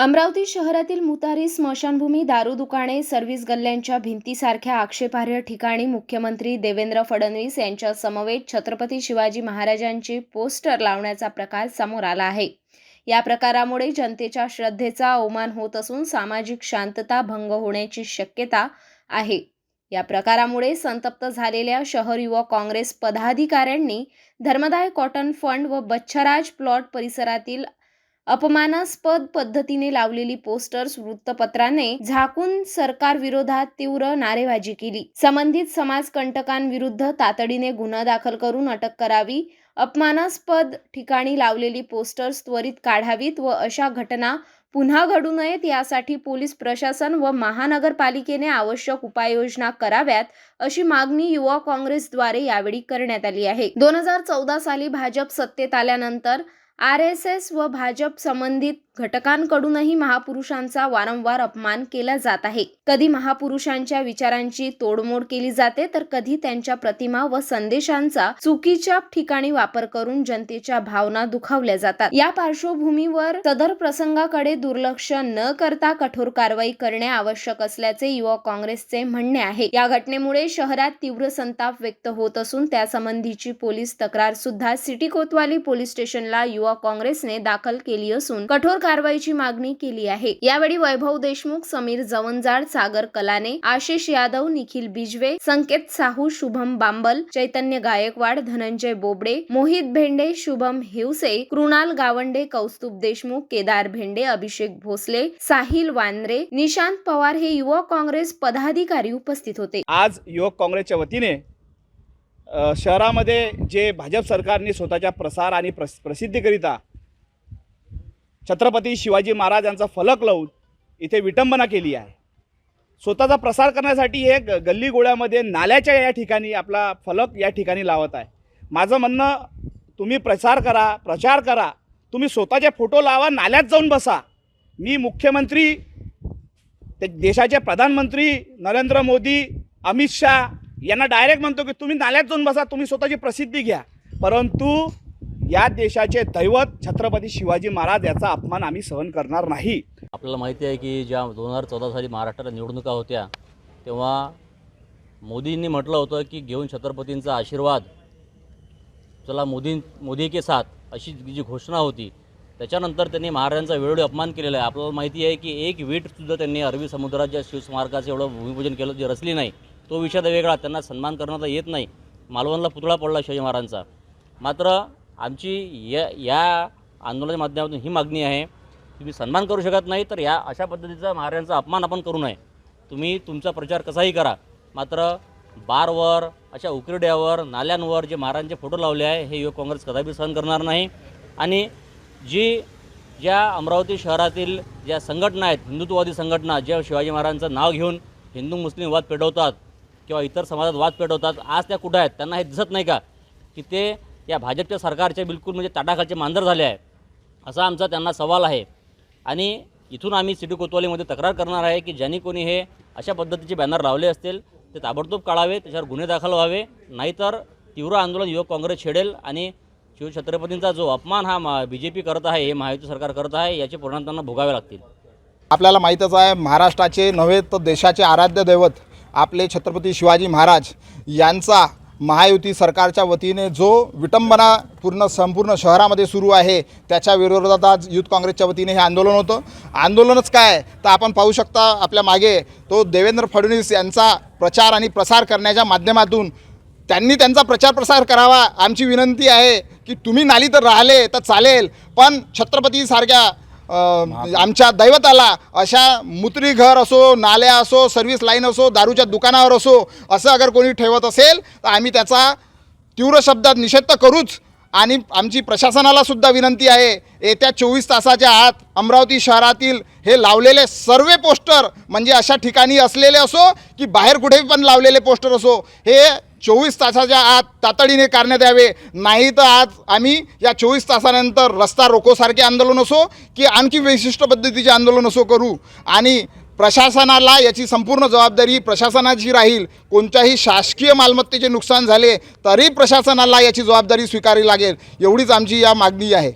अमरावती शहरातील मुतारी स्मशानभूमी दारू दुकाने सर्व्हिस गल्ल्यांच्या भिंतीसारख्या आक्षेपार्ह ठिकाणी मुख्यमंत्री देवेंद्र फडणवीस यांच्या समवेत छत्रपती शिवाजी महाराजांची पोस्टर लावण्याचा प्रकार समोर आला आहे. या प्रकारामुळे जनतेच्या श्रद्धेचा अवमान होत असून सामाजिक शांतता भंग होण्याची शक्यता आहे. या प्रकारामुळे संतप्त झालेल्या शहर युवक काँग्रेस पदाधिकाऱ्यांनी धर्मदाय कॉटन फंड व बच्छराज प्लॉट परिसरातील अपमानास्पद पद्धतीने लावलेली पोस्टर्स वृत्तपत्राने झाकून सरकार विरोधात तीव्र नारेबाजी केली. संबंधित समाजकंटकांविरुद्ध तातडीने गुन्हा दाखल करून अटक करावी अपमानास्पद ठिकाणी लावलेली पोस्टर्स त्वरित काढावीत व अशा घटना पुन्हा घडू नयेत यासाठी पोलीस प्रशासन व महानगरपालिकेने आवश्यक उपाययोजना कराव्यात अशी मागणी युवा काँग्रेसद्वारे यावेळी करण्यात आली आहे. दोन हजार चौदा साली भाजप सत्तेत आल्यानंतर आर एस एस व भाजप संबंधित घटकांकडूनही महापुरुषांचा वारंवार अपमान केला जात आहे. कधी महापुरुषांच्या विचारांची तोडमोड केली जाते तर कधी त्यांच्या प्रतिमा व संदेशांचा चुकीच्या ठिकाणी वापर करून जनतेच्या भावना दुखावल्या जातात. या पार्श्वभूमीवर सदर प्रसंगाकडे दुर्लक्ष न करता कठोर कारवाई करणे आवश्यक असल्याचे युवा काँग्रेसचे म्हणणे आहे. या घटनेमुळे शहरात तीव्र संताप व्यक्त होत असून त्यासंबंधीची पोलीस तक्रार सुद्धा सिटी कोतवाली पोलीस स्टेशनला युवा काँग्रेसने दाखल केली असून कठोर कारवाईची मागणी केली आहे. यावेळी वैभव देशमुख समीर जवंजाड सागर कलाने आशिष यादव निखिल बिजवे संकेत साहू शुभम बांबल चैतन्य गायकवाड धनंजय बोबडे मोहित भेंडे शुभम हिवसे कृणाल गावंडे कौस्तुभ देशमुख केदार भेंडे अभिषेक भोसले साहिल वांद्रे निशांत पवार हे युवा काँग्रेस पदाधिकारी उपस्थित होते. आज युवक काँग्रेसच्या वतीने शहरामध्ये जे भाजप सरकारने स्वतःच्या प्रसार आणि प्रस प्रसिद्धीकरिता छत्रपती शिवाजी महाराज यांचा फलक लावून इथे विटंबना केली आहे. स्वतःचा प्रसार करण्यासाठी हे ग गल्ली गोळ्यामध्ये नाल्याच्या या ठिकाणी आपला फलक या ठिकाणी लावत आहे. माझं म्हणणं तुम्ही प्रसार करा प्रचार करा तुम्ही स्वतःचे फोटो लावा नाल्यात जाऊन बसा. मी मुख्यमंत्री ते देशाचे प्रधानमंत्री नरेंद्र मोदी अमित शहा यांना डायरेक्ट म्हणतो की तुम्ही नाल्यात जाऊन बसा तुम्ही स्वतःची प्रसिद्धी घ्या. परंतु या देशाचे दैवत छत्रपती शिवाजी महाराज याचा अपमान आम्ही सहन करणार नाही. आपल्याला माहिती आहे की ज्या दोन हजार चौदा साली महाराष्ट्राला निवडणुका होत्या तेव्हा मोदींनी म्हटलं होतं की घेऊन छत्रपतींचा आशीर्वाद. चला मोदी मोदी के साथ अशी जी घोषणा होती त्याच्यानंतर त्यांनी महाराजांचा वेळोवेळी अपमान केलेला आहे. आपल्याला माहिती आहे की एक वीटसुद्धा त्यांनी अरबी समुद्रात ज्या शिवस्मारकाचं एवढं भूमिपूजन केलं जे रचली नाही. तो विषय तर वेगळा त्यांना सन्मान करण्यात येत नाही. मालवणला पुतळा पडला शिवाजी महाराजांचा. मात्र आमची या या आंदोलनाच्या माध्यमातून ही मागणी आहे तुम्ही सन्मान करू शकत नाही तर या अशा पद्धतीचा महाराजांचा अपमान आपण करू नये. तुम्ही तुमचा प्रचार कसाही करा. मात्र बारवर अशा उकिरड्यावर नाल्यांवर जे महाराजांचे फोटो लावले आहे हे युवक काँग्रेस कदापि सहन करणार नाही. आणि जी ज्या अमरावती शहरातील ज्या संघटना आहेत हिंदुत्ववादी संघटना ज्या शिवाजी महाराजांचं नाव घेऊन हिंदू मुस्लिम वाद पेटवतात किंवा इतर समाजात वाद पेटवतात आज त्या कुठं आहेत त्यांना हे दिसत नाही का? की ते या भाजपच्या सरकारच्या बिलकुल म्हणजे ताटाखालचे मांजर झाले आहे असा आमचा त्यांना सवाल आहे. आणि इथून आम्ही सिटी कोतवालीमध्ये तक्रार करणार आहे की ज्यांनी कोणी हे अशा पद्धतीचे बॅनर लावले असतील ते ताबडतोब काढावे त्याच्यावर गुन्हे दाखल व्हावे नाहीतर तीव्र आंदोलन युवक काँग्रेस छेडेल आणि शिवछत्रपतींचा जो अपमान हा मा बी जे पी करत आहे हे महायुती सरकार करत आहे याचे परिणाम त्यांना भोगावे लागतील. आपल्याला माहीतच आहे महाराष्ट्राचे नव्हे तर देशाचे आराध्य दैवत आपले छत्रपती शिवाजी महाराज यांचा महायुती सरकारच्या वतीने जो विटंबना पूर्ण संपूर्ण शहरामध्ये सुरू आहे त्याच्या विरोधात आज युथ काँग्रेसच्या वतीने हे आंदोलन होतं. आंदोलनच काय? तर आपण पाहू शकता आपल्या मागे तो देवेंद्र फडणवीस यांचा प्रचार आणि प्रसार करण्याच्या माध्यमातून त्यांनी त्यांचा प्रचार प्रसार करावा आमची विनंती आहे की तुम्ही नाली तर राहिले तर चालेल पण छत्रपतीसारख्या आमच्या दैवताला अशा मुत्री घर असो नाल्या असो सर्व्हिस लाईन असो दारूच्या दुकानावर असो असं अगर कोणी ठेवत असेल तर आम्ही त्याचा तीव्र शब्दात निषेध तर करूच. आणि आमची प्रशासनाला सुद्धा विनंती आहे येत्या चोवीस तासाच्या आत अमरावती शहरातील हे लावलेले सर्व पोस्टर म्हणजे अशा ठिकाणी असलेले असो की बाहेर कुठे पण लावलेले पोस्टर असो हे चोवीस तासाच्या आत तातडीने करण्यात यावे नाही तर आज आम्ही या चोवीस तासानंतर रस्ता रोकोसारखे आंदोलन असो की आणखी विशिष्ट पद्धतीचे आंदोलन असो करू. आणि प्रशासनाला याची संपूर्ण जबाबदारी प्रशासनाची राहील. कोणत्याही शासकीय मालमत्तेचे नुकसान झाले तरी प्रशासनाला याची जबाबदारी स्वीकारावी लागेल. एवढीच आमची या मागणी आहे.